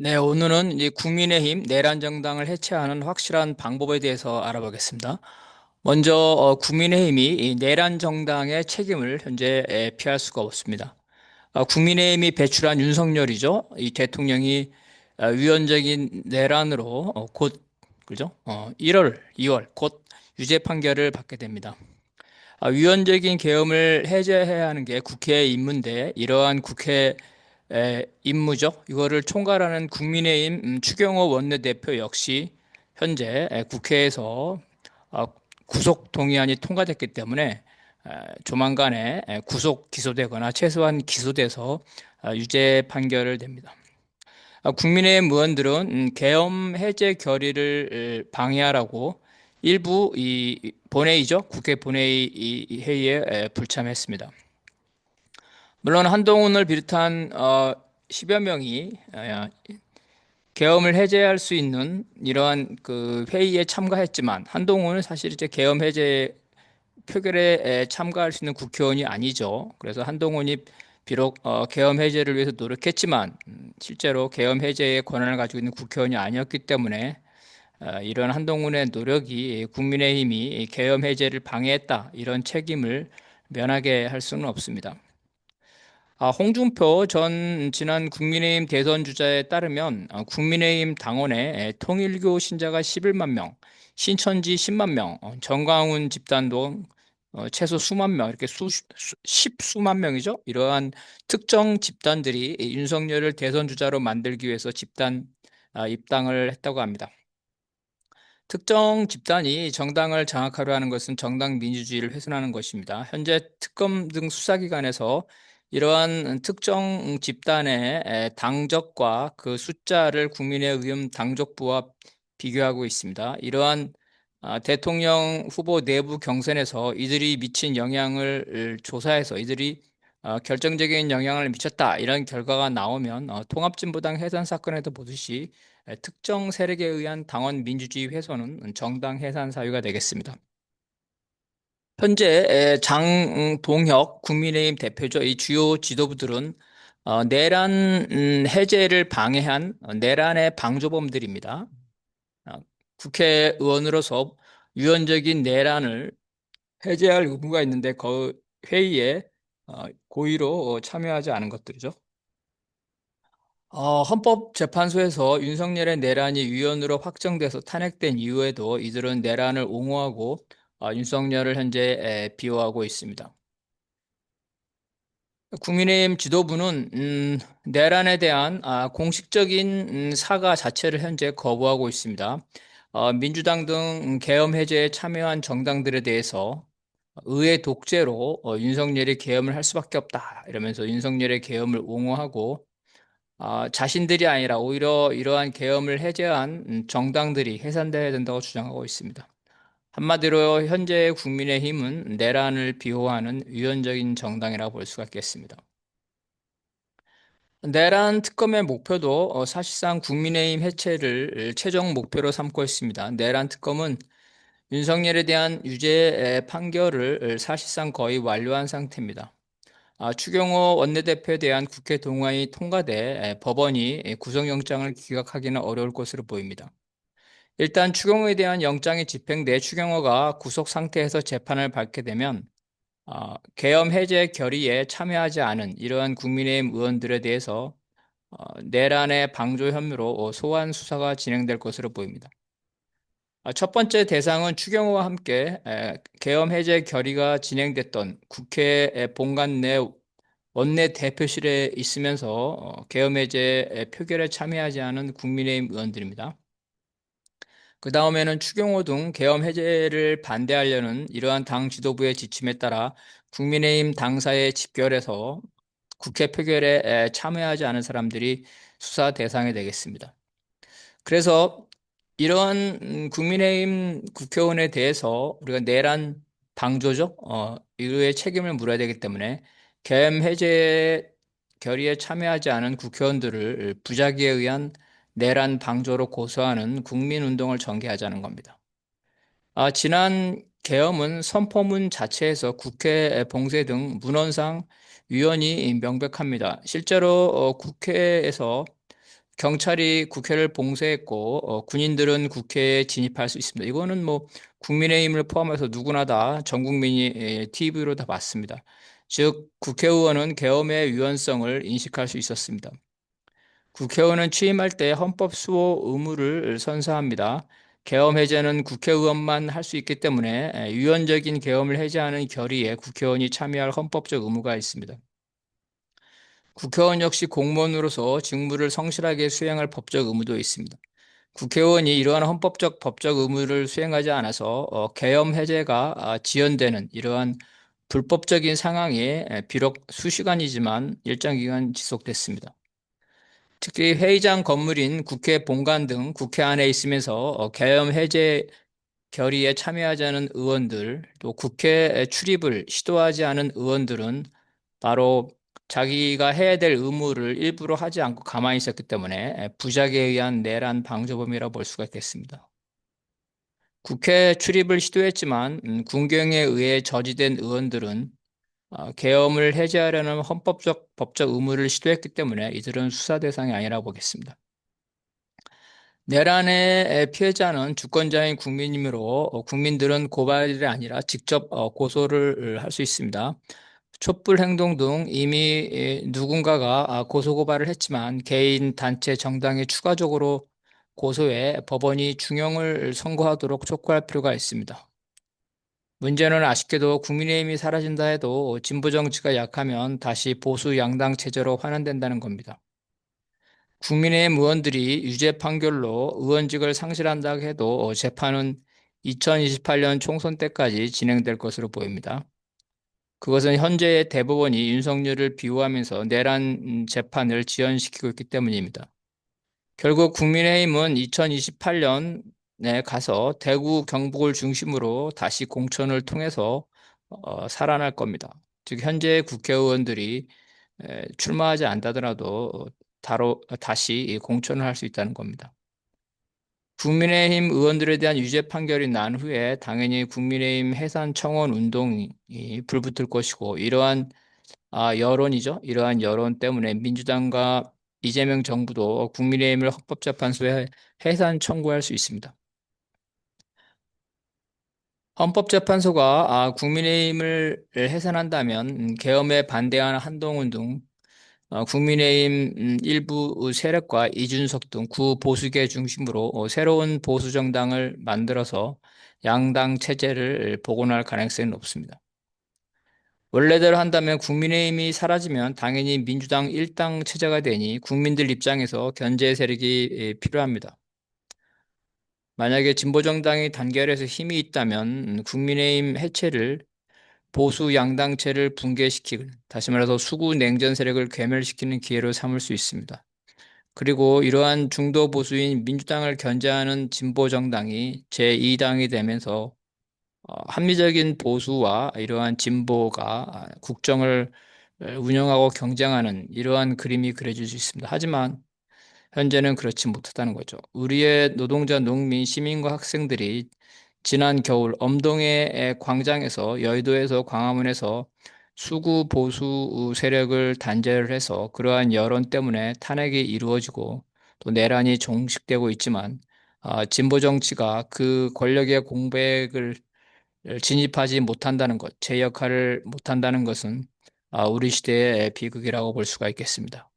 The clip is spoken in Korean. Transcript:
네, 오늘은 이제 국민의힘 내란 정당을 해체하는 확실한 방법에 대해서 알아보겠습니다. 먼저 어, 국민의힘이 이 내란 정당의 책임을 현재 에, 피할 수가 없습니다. 어, 국민의힘이 배출한 윤석열이죠. 이 대통령이 어, 위헌적인 내란으로 어, 곧 그죠? 어, 1월, 2월 곧 유죄 판결을 받게 됩니다. 아, 위헌적인 계엄을 해제해야 하는 게 국회의 임무인데 이러한 국회 에, 임무죠. 이거를 총괄하는 국민의힘 음, 추경호 원내대표 역시 현재 에, 국회에서 어, 구속 동의안이 통과됐기 때문에 에, 조만간에 에, 구속 기소되거나 최소한 기소돼서 어, 유죄 판결을 냅니다. 아, 국민의힘 의원들은 음, 계엄 해제 결의를 방해하라고 일부 이 본회의죠. 국회 본회의 회의에 불참했습니다. 물론 한동훈을 비롯한 어, 10여 명이 어, 계엄을 해제할 수 있는 이러한 그 회의에 참가했지만 한동훈은 사실 이제 계엄 해제 표결에 참가할 수 있는 국회의원이 아니죠. 그래서 한동훈이 비록 어, 계엄 해제를 위해서 노력했지만 음, 실제로 계엄 해제의 권한을 가지고 있는 국회의원이 아니었기 때문에 어, 이런 한동훈의 노력이 국민의힘이 계엄 해제를 방해했다 이런 책임을 면하게 할 수는 없습니다. 아, 홍준표 전 지난 국민의힘 대선 주자에 따르면 아, 국민의힘 당원의 통일교 신자가 11만 명, 신천지 10만 명, 어, 정광훈 집단도 어, 최소 수만 명, 이렇게 수, 수, 십수만 명이죠. 이러한 특정 집단들이 윤석열을 대선 주자로 만들기 위해서 집단 아, 입당을 했다고 합니다. 특정 집단이 정당을 장악하려 하는 것은 정당 민주주의를 훼손하는 것입니다. 현재 특검 등 수사기관에서 이러한 특정 집단의 당적과 그 숫자를 국민의의원 당적부와 비교하고 있습니다. 이러한 아, 대통령 후보 내부 경선에서 이들이 미친 영향을 조사해서 이들이 어, 결정적인 영향을 미쳤다 이런 결과가 나오면 어, 통합진보당 해산 사건에도 보듯이 특정 세력에 의한 당원 민주주의 훼손은 정당 해산 사유가 되겠습니다. 현재 장동혁 국민의힘 대표죠. 이 주요 지도부들은 어, 내란 음, 해제를 방해한 내란의 방조범들입니다. 어, 국회의원으로서 유연적인 내란을 해제할 의무가 있는데 그 회의에 어, 고의로 참여하지 않은 것들이죠. 헌법재판소에서 윤석열의 내란이 위헌으로 확정돼서 탄핵된 이후에도 이들은 내란을 옹호하고 어, 윤석열을 현재 비호하고 있습니다. 국민의힘 지도부는 음, 내란에 대한 아, 공식적인 음, 사과 자체를 현재 거부하고 있습니다. 어, 민주당 등 계엄 해제에 참여한 정당들에 대해서 의회 독재로 어, 윤석열이 계엄을 할 수밖에 없다 이러면서 윤석열의 계엄을 옹호하고 아, 자신들이 아니라 오히려 이러한 계엄을 해제한 음, 정당들이 해산돼야 된다고 주장하고 있습니다. 한마디로 현재 국민의힘은 내란을 비호하는 위헌적인 정당이라고 볼 수가 있겠습니다. 내란 특검의 목표도 어, 사실상 국민의힘 해체를 최종 목표로 삼고 있습니다. 내란 특검은 윤석열에 대한 유죄 판결을 사실상 거의 완료한 상태입니다. 아, 추경호 원내대표에 대한 국회 동의안이 통과돼 법원이 구속영장을 기각하기는 어려울 것으로 보입니다. 일단 추경호에 대한 영장이 집행돼 추경호가 구속 상태에서 재판을 받게 되면 어, 계엄 해제 결의에 참여하지 않은 이러한 국민의힘 의원들에 대해서 어, 내란의 방조 혐의로 소환 수사가 진행될 것으로 보입니다. 어, 첫 번째 대상은 추경호와 함께 에, 계엄 해제 결의가 진행됐던 국회 본관 내 원내 대표실에 있으면서 어, 계엄 해제 표결에 참여하지 않은 국민의힘 의원들입니다. 그 다음에는 추경호 등 계엄 해제를 반대하려는 이러한 당 지도부의 지침에 따라 국민의힘 당사에 집결해서 국회 표결에 참여하지 않은 사람들이 수사 대상이 되겠습니다. 그래서 이러한 음, 국민의힘 국회의원에 대해서 우리가 내란 방조죠. 어, 이의 책임을 물어야 되기 때문에 계엄 해제 결의에 참여하지 않은 국회의원들을 부작위에 의한 내란 방조로 고소하는 국민운동을 전개하자는 겁니다. 아, 지난 계엄은 선포문 자체에서 국회 봉쇄 등 문헌상 위헌이 명백합니다. 실제로 어, 국회에서 경찰이 국회를 봉쇄했고 어, 군인들은 국회에 진입할 수 있습니다. 이거는 뭐 국민의힘을 포함해서 누구나 다 전 국민이 TV로 다 봤습니다. 즉 국회의원은 계엄의 위헌성을 인식할 수 있었습니다. 국회의원은 취임할 때 헌법 수호 의무를 선사합니다. 계엄 해제는 국회의원만 할 수 있기 때문에 유연적인 계엄을 해제하는 결의에 국회의원이 참여할 헌법적 의무가 있습니다. 국회의원 역시 공무원으로서 직무를 성실하게 수행할 법적 의무도 있습니다. 국회의원이 이러한 헌법적 법적 의무를 수행하지 않아서 어, 계엄 해제가 아, 지연되는 이러한 불법적인 상황이 비록 수시간이지만 일정 기간 지속됐습니다. 특히 회의장 건물인 국회 본관 등 국회 안에 있으면서 어, 계엄 해제 결의에 참여하지 않은 의원들, 또 국회 출입을 시도하지 않은 의원들은 바로 자기가 해야 될 의무를 일부러 하지 않고 가만히 있었기 때문에 부작에 의한 내란 방조범이라고 볼 수가 있겠습니다. 국회 출입을 시도했지만 음, 군경에 의해 저지된 의원들은 어, 계엄을 해제하려는 헌법적 법적 의무를 시도했기 때문에 이들은 수사 대상이 아니라고 보겠습니다. 내란의 피해자는 주권자인 국민이므로 어, 국민들은 고발이 아니라 직접 어, 고소를 할 수 있습니다. 촛불 행동 등 이미 누군가가 아, 고소고발을 했지만 개인, 단체, 정당이 추가적으로 고소해 법원이 중형을 선고하도록 촉구할 필요가 있습니다. 문제는 아쉽게도 국민의힘이 사라진다 해도 진보 정치가 약하면 다시 보수 양당 체제로 환원된다는 겁니다. 국민의힘 의원들이 유죄 판결로 의원직을 상실한다 해도 재판은 2028년 총선 때까지 진행될 것으로 보입니다. 그것은 현재의 대법원이 윤석열을 비호하면서 내란 재판을 지연시키고 있기 때문입니다. 결국 국민의힘은 2028년 네, 가서 대구 경북을 중심으로 다시 공천을 통해서 어, 살아날 겁니다. 즉 현재 국회의원들이 에, 출마하지 않다더라도 다로, 다시 공천을 할 수 있다는 겁니다. 국민의힘 의원들에 대한 유죄 판결이 난 후에 당연히 국민의힘 해산 청원 운동이 불붙을 것이고 이러한 아, 여론이죠. 이러한 여론 때문에 민주당과 이재명 정부도 국민의힘을 헌법재판소에 해산 청구할 수 있습니다. 헌법재판소가 아, 국민의힘을 해산한다면 음, 계엄에 반대하는 한동훈 등 어, 국민의힘 음, 일부 세력과 이준석 등 구보수계 중심으로 어, 새로운 보수 정당을 만들어서 양당 체제를 복원할 가능성이 높습니다. 원래대로 한다면 국민의힘이 사라지면 당연히 민주당 일당 체제가 되니 국민들 입장에서 견제 세력이 필요합니다. 만약에 진보정당이 단결해서 힘이 있다면 국민의힘 해체를 보수 양당체를 붕괴시키고 다시 말해서 수구 냉전 세력을 괴멸시키는 기회로 삼을 수 있습니다. 그리고 이러한 중도 보수인 민주당을 견제하는 진보 정당이 제2당이 되면서 어, 합리적인 보수와 이러한 진보가 국정을 운영하고 경쟁하는 이러한 그림이 그려질 수 있습니다. 하지만 현재는 그렇지 못하다는 거죠. 우리의 노동자, 농민, 시민과 학생들이 지난 겨울 엄동의 광장에서 여의도에서 광화문에서 수구 보수 세력을 단죄를 해서 그러한 여론 때문에 탄핵이 이루어지고 또 내란이 종식되고 있지만 아, 진보 정치가 그 권력의 공백을 진입하지 못한다는 것, 제 역할을 못한다는 것은 아, 우리 시대의 비극이라고 볼 수가 있겠습니다.